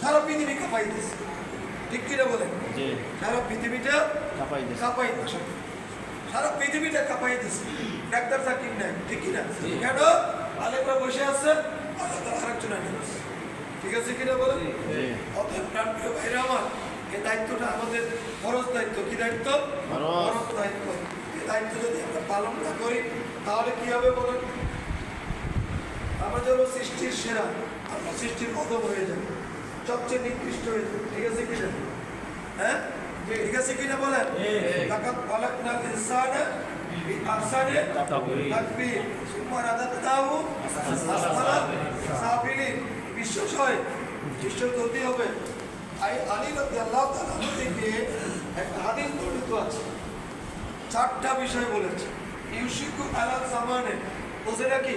সারা পৃথিবী কাঁপাই দিচ্ছে ঠিক কিনা বলেন? সারা পৃথিবীটা কাপাই কাঁপাই সারা পৃথিবীটা কাঁপাই দিচ্ছে ডাক্তার চাকরি নাই ঠিক কিনা? কেন আলেকরা বসে আছে আল্লাহ তাআলা আরেকজন ঠিক আছে কিনা বলেন? অতএব প্রাণপ্রিয় ভাইরা আমার এই দায়িত্বটা আমাদের ফরজ দায়িত্ব কি দায়িত্ব। ফরজ। দায়িত্ব। এই দায়িত্ব যদি আমরা পালন না করি তাহলে কি হবে বলেন? আমাদের হলো সৃষ্টির সেরা আমরা সৃষ্টির অধম হয়ে যাবে। সবচেয়ে নিকৃষ্ট হয়ে যাবে। ঠিক আছে কিনা হ্যাঁ? ঠিক আছে কিনা বলেন? খালাকনাল ইনসানা তাকবীর। সুম্মা রাদাদনাহু আসফালা সাফিলিন। বিশ্বাস হয়? বিশ্বাস করতে হবে। আই আলী রাদিয়াল্লাহু তাআলা থেকে একটা হাদিস বর্ণিত আছে। চারটা বিষয় বলেছে। ইউসিকু আলা জামানে। বোঝে নাকি?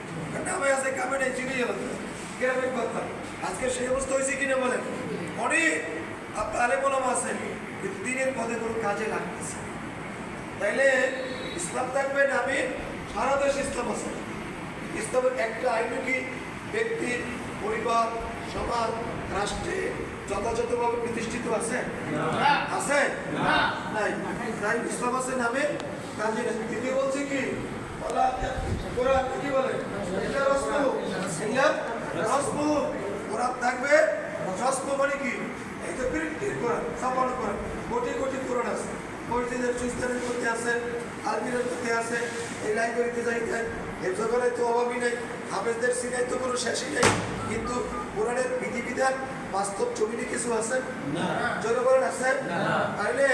নামে আছে কামে নেই চিনি গেল গ্রামের কথা। আজকে সেই অবস্থা হয়েছে কিনা বলেন? অনেক আপনার আলেম ওলামা কিন্তু দিনের পদে কোনো কাজে লাগতেছে না। তাইলে ইসলাম থাকবে নামে সারা দেশ ইসলাম আছে। ইসলামের একটা আইনকি ব্যক্তি পরিবার সমাজ রাষ্ট্রে যথাযথভাবে প্রতিষ্ঠিত আছে? আছে? নাই। ইসলাম আছে নামে কাজে। দ্বিতীয় বলছে কি? কোরআন থাকবে রসমু মানে কি এই তো প্রিন্টেড কোরআন ছাপানো কোরআন কোটি কোটি কোরআন আছে মসজিদের মধ্যে আছে আলমিরের মধ্যে আছে এই লাইব্রেরিতে যাইতে এর জগলে তো অভাবই নেই হাফেজদের সিনাই তো কোনো শেষই নেই কিন্তু কোরআনের বিধিবিধান বাস্তব জমিনে কিছু আছে জনগণের আছে তাহলে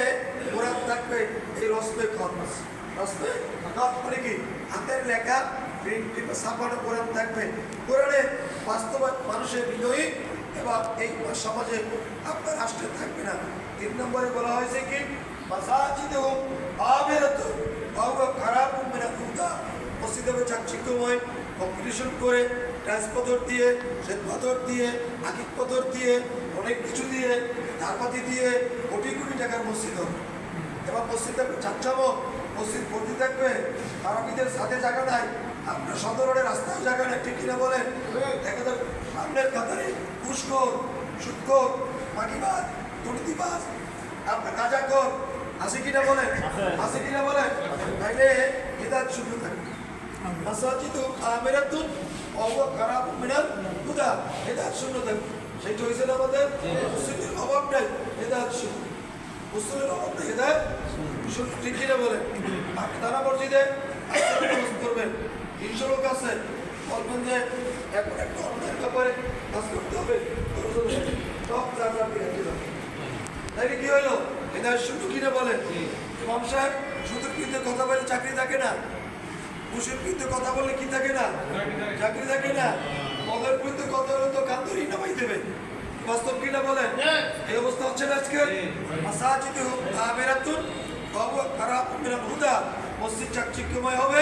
কোরআন থাকবে এই রসমে রসমে মানে কি, হাতের লেখা প্রিন্ট ছাপানো কোরআন থাকবে। কোরআনে বাস্তব মানুষের বিনয়ী এবং এই সমাজে আপনার রাষ্ট্রে থাকবে না। তিন নম্বরে বলা হয়েছে কি মাসাজিদহুম আবিরাতু ওয়া হুয়া খারাপুম মিনাল হুদা মসজিদে চাকচিক্যময় কম্পিটিশন করে পাথর দিয়ে শ্বেত পাথর দিয়ে আকিক পাথর দিয়ে, অনেক কিছু দিয়ে, ধারপাতি দিয়ে কোটি কোটি টাকার মসজিদ। হবে এবার মসজিদ থাকবে চাচ্চামো মসজিদ ভর্তি থাকবে। আরবিদের সাথে জায়গা নাই। আপনার সদর রোডের রাস্তায় জায়গা নাই ঠিক কিনা বলেন? দেখা যাবে সামনের কাতারে পুষ্কর সুৎকর মাটিবাজ দুর্নীতিবাজ। আপনার কাজাকর আছে কিনা বলেন? আছে। কিনা বলেন? তাইলে হেদায়ত শুরু থাকবে মাসাজিদু আমিরাতুন খারাপ মিনাল হুদা হেদায়ত শূন্য থাকবে সেটা হয়েছে আমাদের? মুসলিমের অভাব নাই হেদায়ত শূন্য। মুসলিমের অভাব হেদায়ত তিনশো লোক আছে তাইলে কি হলো? হেদায়ত শূন্য কিনা বলেন ইমাম সাহেব শুধু কিন্তু কথা বলে চাকরি থাকে না? মুসির বিরুদ্ধে কথা বললে কি থাকে না? চাকরি থাকে না? পদের বিরুদ্ধে কথা বলে তো কান্তরি নামাই দেবে। বাস্তব কিনা বলেন? এই অবস্থা হচ্ছে না আজকে? মাসাজিদে আমেরাতুন মেরা হুদা। মসজিদ চাকচিক্যময় হবে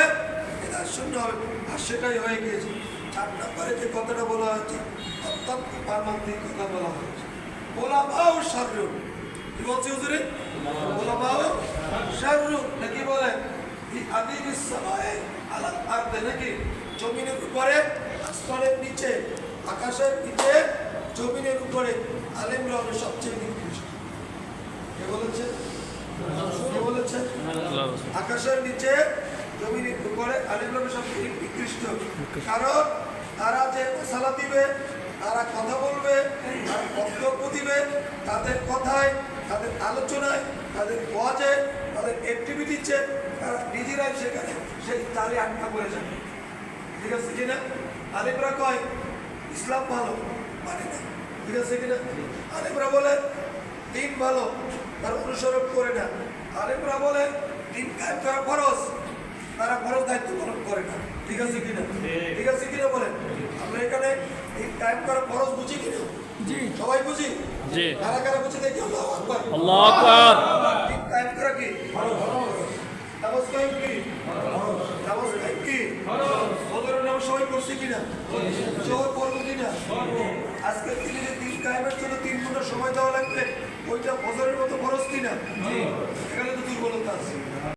এটা শূন্য হবে। আর সেটাই হয়ে গিয়েছে। চার নম্বরে যে কথাটা বলা হয়েছে অত্যন্ত পারমান্তিক কথা বলা হয়েছে। ভাও সারু কি বলছে হুজুরে? ভাও সারু নাকি বলে? আদিব সময়ে আলাদ আর্দে নাকি? জমিনের উপরে আসমানের নিচে আকাশের নিচে জমিনের উপরে আলেমরা হলো সবচেয়ে নিকৃষ্ট কে বলেছে? কে বলেছে? আকাশের নিচে জমিনের উপরে আলেমরা হলো সবচেয়ে নিকৃষ্ট কারণ তারা যে মশালা দিবে, তারা কথা বলবে, তারা বক্তব্য দিবে, তাদের কথায়, তাদের আলোচনায়, তাদের ওয়াজে, তাদের অ্যাক্টিভিটিতে তারা নিজেরাই সেখানে সেই তালে আটকা পড়ে যাবে। ঠিক আছে কিনা? আলিমরা কয়, ইসলাম ভালো। মানে না ঠিক আছে কিনা? আলিমরা বলে দিন ভালো তার অনুসরণ করে না। আলিমরা বলে দিন কায়েম করা ফরজ তারা ফরজ দায়িত্ব পালন করে না। ঠিক আছে কিনা? ঠিক আছে কিনা বলেন? আমরা এখানে এই টাইম করা ফরজ বুঝি কিনা? সবাই বুঝি? কারা কারা বুঝি দেখি? আল্লাহ আকবার। আল্লাহ আকবার। দিন কায়েম করা কি? নামাজ কায়েম কি? নামাজ কায়েম কি? সবাই করছে কিনা? জোহর করব কিনা? আজকে যে দিন কায়েমের জন্য তিন ঘণ্টা সময় দেওয়া লাগবে ওইটা বছরের মতো খরচ কিনা? এখানে তো দুর্বলতা আছে।